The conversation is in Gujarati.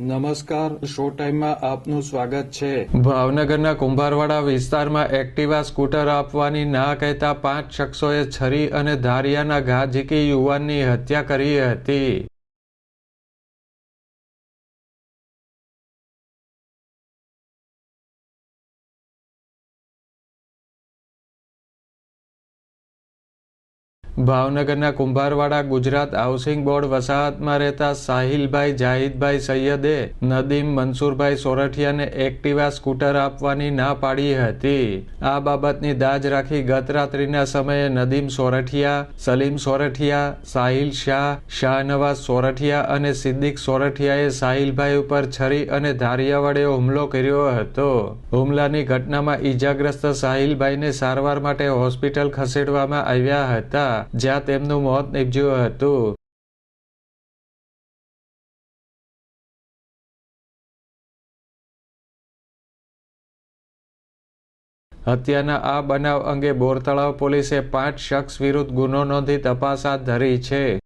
નમસ્કાર, શો ટાઈમમાં આપનું સ્વાગત છે. ભાવનગરના કુંભારવાડા વિસ્તારમાં એક્ટિવા સ્કૂટર આપવાની ના કહેતા પાંચ શખ્સોએ છરી અને ધારિયાના ઘા ઝીકી યુવાનની હત્યા કરી હતી. ભાવનગરના કુંભારવાડા ગુજરાત હાઉસિંગ બોર્ડ વસાહતમાં રહેતા સાહિલભાઈ, જાહિદભાઈ સૈયદે નદીમ મનસુરભાઈ સોરઠિયાને એક્ટિવા સ્કૂટર આપવાની ના પાડી હતી. આ બાબતની દાજ રાખી ગત રાત્રિના સમયે નદીમ સોરઠિયા, સલીમ સોરઠિયા, સાહિલ શાહ, શાહનવાઝ સોરઠિયા અને સિદ્દીક સોરઠિયાએ સાહિલભાઈ ઉપર છરી અને ધારિયા વડે હુમલો કર્યો હતો. હુમલાની ઘટનામાં ઈજાગ્રસ્ત સાહિલભાઈને સારવાર માટે હોસ્પિટલ ખસેડવામાં આવ્યા હતા. જ્યાં તેમનું મોત નીપજ્યું હતું હત્યાના આ બનાવ અંગે બોરતળાવ પોલીસે પાંચ શખ્સ વિરુદ્ધ ગુનો નોંધી તપાસ હાથ ધરી છે.